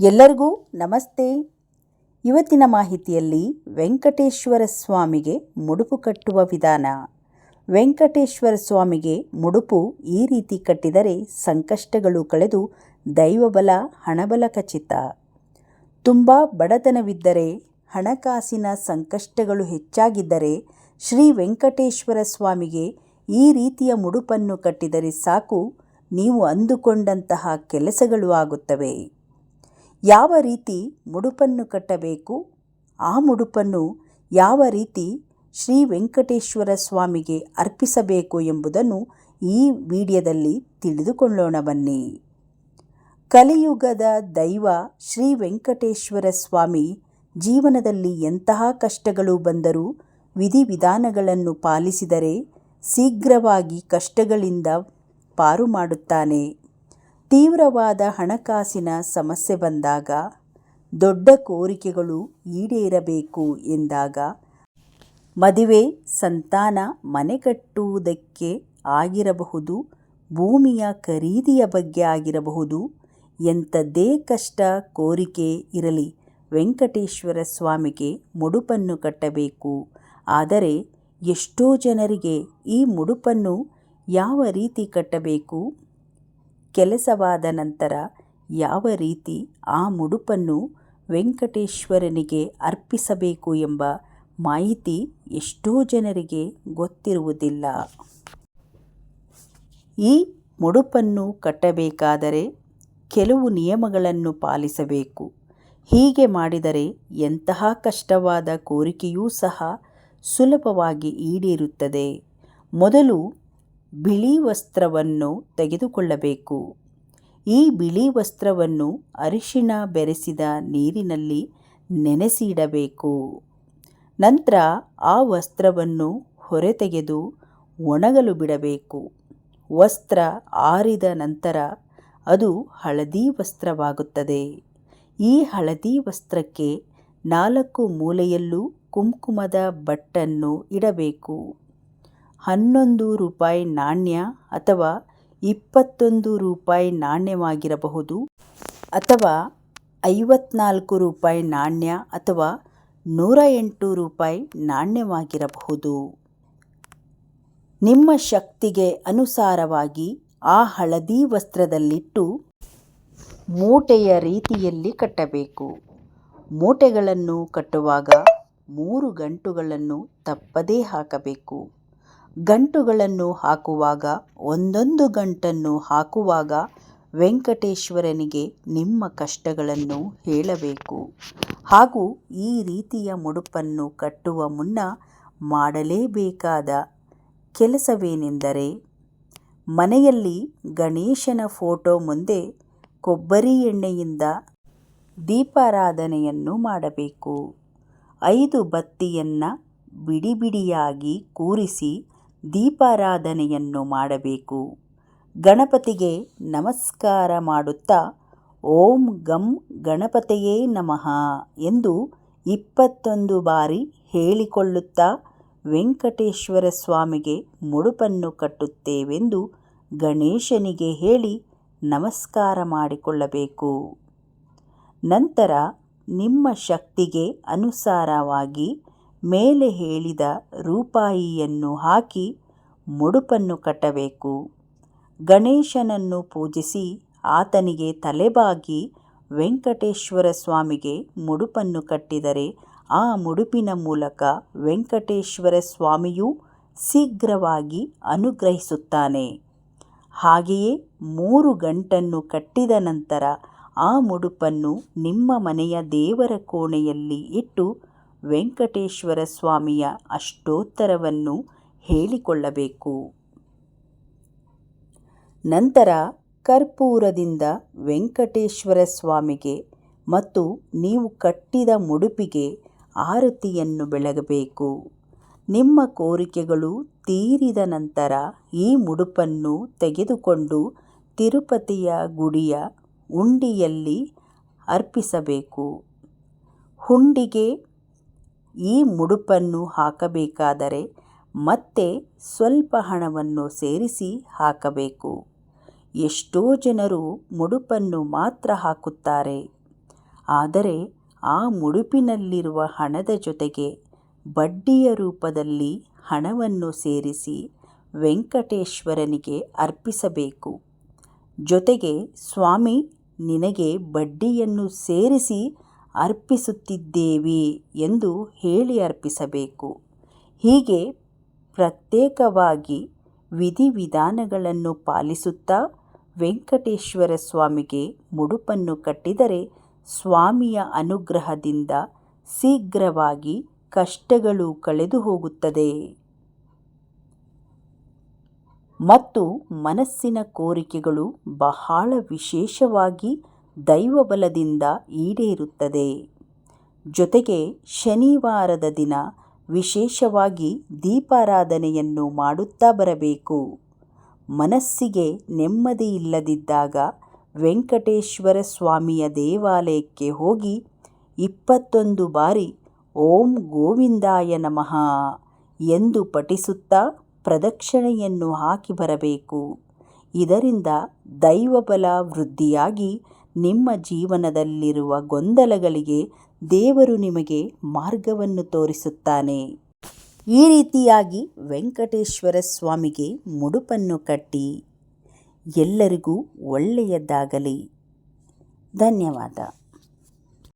ಎಲ್ಲರಿಗೂ ನಮಸ್ತೆ. ಇವತ್ತಿನ ಮಾಹಿತಿಯಲ್ಲಿ ವೆಂಕಟೇಶ್ವರ ಸ್ವಾಮಿಗೆ ಮುಡುಪು ಕಟ್ಟುವ ವಿಧಾನ. ವೆಂಕಟೇಶ್ವರ ಸ್ವಾಮಿಗೆ ಮುಡುಪು ಈ ರೀತಿ ಕಟ್ಟಿದರೆ ಸಂಕಷ್ಟಗಳು ಕಳೆದು ದೈವಬಲ, ಹಣಬಲ ಖಚಿತ. ತುಂಬ ಬಡತನವಿದ್ದರೆ, ಹಣಕಾಸಿನ ಸಂಕಷ್ಟಗಳು ಹೆಚ್ಚಾಗಿದ್ದರೆ ಶ್ರೀ ವೆಂಕಟೇಶ್ವರ ಸ್ವಾಮಿಗೆ ಈ ರೀತಿಯ ಮುಡುಪನ್ನು ಕಟ್ಟಿದರೆ ಸಾಕು, ನೀವು ಅಂದುಕೊಂಡಂತಹ ಕೆಲಸಗಳು ಆಗುತ್ತವೆ. ಯಾವ ರೀತಿ ಮುಡುಪನ್ನು ಕಟ್ಟಬೇಕು? ಆ ಮುಡುಪನ್ನು ಯಾವ ರೀತಿ ಶ್ರೀ ವೆಂಕಟೇಶ್ವರ ಸ್ವಾಮಿಗೆ ಅರ್ಪಿಸಬೇಕು ಎಂಬುದನ್ನು ಈ ವಿಡಿಯೋದಲ್ಲಿ ತಿಳಿದುಕೊಳ್ಳೋಣ ಬನ್ನಿ. ಕಲಿಯುಗದ ದೈವ ಶ್ರೀ ವೆಂಕಟೇಶ್ವರ ಸ್ವಾಮಿ ಜೀವನದಲ್ಲಿ ಎಂತಹ ಕಷ್ಟಗಳು ಬಂದರೂ ವಿಧಿವಿಧಾನಗಳನ್ನು ಪಾಲಿಸಿದರೆ ಶೀಘ್ರವಾಗಿ ಕಷ್ಟಗಳಿಂದ ಪಾರು ಮಾಡುತ್ತಾನೆ. ತೀವ್ರವಾದ ಹಣಕಾಸಿನ ಸಮಸ್ಯೆ ಬಂದಾಗ ದೊಡ್ಡ ಕೋರಿಕೆಗಳು ಈಡೇರಬೇಕು ಎಂದಾಗ ಮದುವೆ ಸಂತಾನ ಮನೆ ಕಟ್ಟುವುದಕ್ಕೆ ಆಗಿರಬಹುದು, ಭೂಮಿಯ ಖರೀದಿಯ ಬಗ್ಗೆ ಆಗಿರಬಹುದು, ಎಂಥದ್ದೇ ಕಷ್ಟ ಕೋರಿಕೆ ಇರಲಿ. ವೆಂಕಟೇಶ್ವರ ಸ್ವಾಮಿಗೆ ಮುಡುಪನ್ನು ಕಟ್ಟಬೇಕು. ಆದರೆ ಎಷ್ಟೋ ಜನರಿಗೆ ಈ ಮುಡುಪನ್ನು ಯಾವ ರೀತಿ ಕಟ್ಟಬೇಕು? ಕೆಲಸವಾದ ನಂತರ ಯಾವ ರೀತಿ ಆ ಮುಡುಪನ್ನು ವೆಂಕಟೇಶ್ವರನಿಗೆ ಅರ್ಪಿಸಬೇಕು ಎಂಬ ಮಾಹಿತಿ ಎಷ್ಟೋ ಜನರಿಗೆ ಗೊತ್ತಿರುವುದಿಲ್ಲ. ಈ ಮುಡುಪನ್ನು ಕಟ್ಟಬೇಕಾದರೆ ಕೆಲವು ನಿಯಮಗಳನ್ನು ಪಾಲಿಸಬೇಕು. ಹೀಗೆ ಮಾಡಿದರೆ ಎಂತಹ ಕಷ್ಟವಾದ ಕೋರಿಕೆಯೂ ಸಹ ಸುಲಭವಾಗಿ ಈಡೇರುತ್ತದೆ. ಮೊದಲು ಬಿಳಿ ವಸ್ತ್ರವನ್ನು ತೆಗೆದುಕೊಳ್ಳಬೇಕು. ಈ ಬಿಳಿ ವಸ್ತ್ರವನ್ನು ಅರಿಶಿಣ ಬೆರೆಸಿದ ನೀರಿನಲ್ಲಿ ನೆನೆಸಿಡಬೇಕು. ನಂತರ ಆ ವಸ್ತ್ರವನ್ನು ಹೊರತೆಗೆದು ಒಣಗಲು ಬಿಡಬೇಕು. ವಸ್ತ್ರ ಆರಿದ ನಂತರ ಅದು ಹಳದಿ ವಸ್ತ್ರವಾಗುತ್ತದೆ. ಈ ಹಳದಿ ವಸ್ತ್ರಕ್ಕೆ ನಾಲ್ಕು ಮೂಲೆಯಲ್ಲೂ ಕುಂಕುಮದ ಬಟ್ಟನ್ನು ಇಡಬೇಕು. ಹನ್ನೊಂದು ರೂಪಾಯಿ ನಾಣ್ಯ ಅಥವಾ ಇಪ್ಪತ್ತೊಂದು ರೂಪಾಯಿ ನಾಣ್ಯವಾಗಿರಬಹುದು ಅಥವಾ ಐವತ್ನಾಲ್ಕು ರೂಪಾಯಿ ನಾಣ್ಯ ಅಥವಾ ನೂರ ಎಂಟು ರೂಪಾಯಿ ನಾಣ್ಯವಾಗಿರಬಹುದು. ನಿಮ್ಮ ಶಕ್ತಿಗೆ ಅನುಸಾರವಾಗಿ ಆ ಹಳದಿ ವಸ್ತ್ರದಲ್ಲಿಟ್ಟು ಮೂಟೆಯ ರೀತಿಯಲ್ಲಿ ಕಟ್ಟಬೇಕು. ಮೂಟೆಗಳನ್ನು ಕಟ್ಟುವಾಗ ಮೂರು ಗಂಟುಗಳನ್ನು ತಪ್ಪದೇ ಹಾಕಬೇಕು. ಗಂಟುಗಳನ್ನು ಹಾಕುವಾಗ, ಒಂದೊಂದು ಗಂಟನ್ನು ಹಾಕುವಾಗ ವೆಂಕಟೇಶ್ವರನಿಗೆ ನಿಮ್ಮ ಕಷ್ಟಗಳನ್ನು ಹೇಳಬೇಕು. ಹಾಗೂ ಈ ರೀತಿಯ ಮುಡುಪನ್ನು ಕಟ್ಟುವ ಮುನ್ನ ಮಾಡಲೇಬೇಕಾದ ಕೆಲಸವೇನೆಂದರೆ, ಮನೆಯಲ್ಲಿ ಗಣೇಶನ ಫೋಟೋ ಮುಂದೆ ಕೊಬ್ಬರಿ ಎಣ್ಣೆಯಿಂದ ದೀಪಾರಾಧನೆಯನ್ನು ಮಾಡಬೇಕು. ಐದು ಬತ್ತಿಯನ್ನು ಬಿಡಿ ಬಿಡಿಯಾಗಿ ಕೂರಿಸಿ ದೀಪಾರಾಧನೆಯನ್ನು ಮಾಡಬೇಕು. ಗಣಪತಿಗೆ ನಮಸ್ಕಾರ ಮಾಡುತ್ತಾ, ಓಂ ಗಂ ಗಣಪತಿಯೇ ನಮಃ ಎಂದು ಇಪ್ಪತ್ತೊಂದು ಬಾರಿ ಹೇಳಿಕೊಳ್ಳುತ್ತಾ, ವೆಂಕಟೇಶ್ವರ ಸ್ವಾಮಿಗೆ ಮುಡುಪನ್ನು ಕಟ್ಟುತ್ತೇವೆಂದು ಗಣೇಶನಿಗೆ ಹೇಳಿ ನಮಸ್ಕಾರ ಮಾಡಿಕೊಳ್ಳಬೇಕು. ನಂತರ ನಿಮ್ಮ ಶಕ್ತಿಗೆ ಅನುಸಾರವಾಗಿ ಮೇಲೆ ಹೇಳಿದ ರೂಪಾಯಿಯನ್ನು ಹಾಕಿ ಮುಡುಪನ್ನು ಕಟ್ಟಬೇಕು. ಗಣೇಶನನ್ನು ಪೂಜಿಸಿ ಆತನಿಗೆ ತಲೆಬಾಗಿ ವೆಂಕಟೇಶ್ವರ ಸ್ವಾಮಿಗೆ ಮುಡುಪನ್ನು ಕಟ್ಟಿದರೆ ಆ ಮುಡುಪಿನ ಮೂಲಕ ವೆಂಕಟೇಶ್ವರ ಸ್ವಾಮಿಯೂ ಶೀಘ್ರವಾಗಿ ಅನುಗ್ರಹಿಸುತ್ತಾನೆ. ಹಾಗೆಯೇ ಮೂರು ಗಂಟನ್ನು ಕಟ್ಟಿದ ನಂತರ ಆ ಮುಡುಪನ್ನು ನಿಮ್ಮ ಮನೆಯ ದೇವರ ಕೋಣೆಯಲ್ಲಿ ಇಟ್ಟು ವೆಂಕಟೇಶ್ವರ ಸ್ವಾಮಿಯ ಅಷ್ಟೋತ್ತರವನ್ನು ಹೇಳಿಕೊಳ್ಳಬೇಕು. ನಂತರ ಕರ್ಪೂರದಿಂದ ವೆಂಕಟೇಶ್ವರ ಸ್ವಾಮಿಗೆ ಮತ್ತು ನೀವು ಕಟ್ಟಿದ ಮುಡುಪಿಗೆ ಆರತಿಯನ್ನು ಬೆಳಗಬೇಕು. ನಿಮ್ಮ ಕೋರಿಕೆಗಳು ತೀರಿದ ನಂತರ ಈ ಮುಡುಪನ್ನು ತೆಗೆದುಕೊಂಡು ತಿರುಪತಿಯ ಗುಡಿಯ ಉಂಡಿಯಲ್ಲಿ ಅರ್ಪಿಸಬೇಕು. ಹುಂಡಿಗೆ ಈ ಮುಡುಪನ್ನು ಹಾಕಬೇಕಾದರೆ ಮತ್ತೆ ಸ್ವಲ್ಪ ಹಣವನ್ನು ಸೇರಿಸಿ ಹಾಕಬೇಕು. ಎಷ್ಟೋ ಜನರು ಮುಡುಪನ್ನು ಮಾತ್ರ ಹಾಕುತ್ತಾರೆ. ಆದರೆ ಆ ಮುಡುಪಿನಲ್ಲಿರುವ ಹಣದ ಜೊತೆಗೆ ಬಡ್ಡಿಯ ರೂಪದಲ್ಲಿ ಹಣವನ್ನು ಸೇರಿಸಿ ವೆಂಕಟೇಶ್ವರನಿಗೆ ಅರ್ಪಿಸಬೇಕು. ಜೊತೆಗೆ ಸ್ವಾಮಿ, ನಿನಗೆ ಬಡ್ಡಿಯನ್ನು ಸೇರಿಸಿ ಅರ್ಪಿಸುತ್ತಿದ್ದೇವೆ ಎಂದು ಹೇಳಿ ಅರ್ಪಿಸಬೇಕು. ಹೀಗೆ ಪ್ರತ್ಯೇಕವಾಗಿ ವಿಧಿವಿಧಾನಗಳನ್ನು ಪಾಲಿಸುತ್ತಾ ವೆಂಕಟೇಶ್ವರ ಸ್ವಾಮಿಗೆ ಮುಡುಪನ್ನು ಕಟ್ಟಿದರೆ ಸ್ವಾಮಿಯ ಅನುಗ್ರಹದಿಂದ ಶೀಘ್ರವಾಗಿ ಕಷ್ಟಗಳು ಕಳೆದು ಹೋಗುತ್ತದೆ. ಮತ್ತು ಮನಸ್ಸಿನ ಕೋರಿಕೆಗಳು ಬಹಳ ವಿಶೇಷವಾಗಿ ದೈವಬಲದಿಂದ ಈಡೇರುತ್ತದೆ. ಜೊತೆಗೆ ಶನಿವಾರದ ದಿನ ವಿಶೇಷವಾಗಿ ದೀಪಾರಾಧನೆಯನ್ನು ಮಾಡುತ್ತಾ ಬರಬೇಕು. ಮನಸ್ಸಿಗೆ ನೆಮ್ಮದಿ ಇಲ್ಲದಿದ್ದಾಗ ವೆಂಕಟೇಶ್ವರ ಸ್ವಾಮಿಯ ದೇವಾಲಯಕ್ಕೆ ಹೋಗಿ ಇಪ್ಪತ್ತೊಂದು ಬಾರಿ ಓಂ ಗೋವಿಂದಾಯ ನಮಃ ಎಂದು ಪಠಿಸುತ್ತಾ ಪ್ರದಕ್ಷಿಣೆಯನ್ನು ಹಾಕಿ ಬರಬೇಕು. ಇದರಿಂದ ದೈವಬಲ ವೃದ್ಧಿಯಾಗಿ ನಿಮ್ಮ ಜೀವನದಲ್ಲಿರುವ ಗೊಂದಲಗಳಿಗೆ ದೇವರು ನಿಮಗೆ ಮಾರ್ಗವನ್ನು ತೋರಿಸುತ್ತಾನೆ. ಈ ರೀತಿಯಾಗಿ ವೆಂಕಟೇಶ್ವರ ಸ್ವಾಮಿಗೆ ಮುಡುಪನ್ನು ಕಟ್ಟಿ. ಎಲ್ಲರಿಗೂ ಒಳ್ಳೆಯದಾಗಲಿ. ಧನ್ಯವಾದ.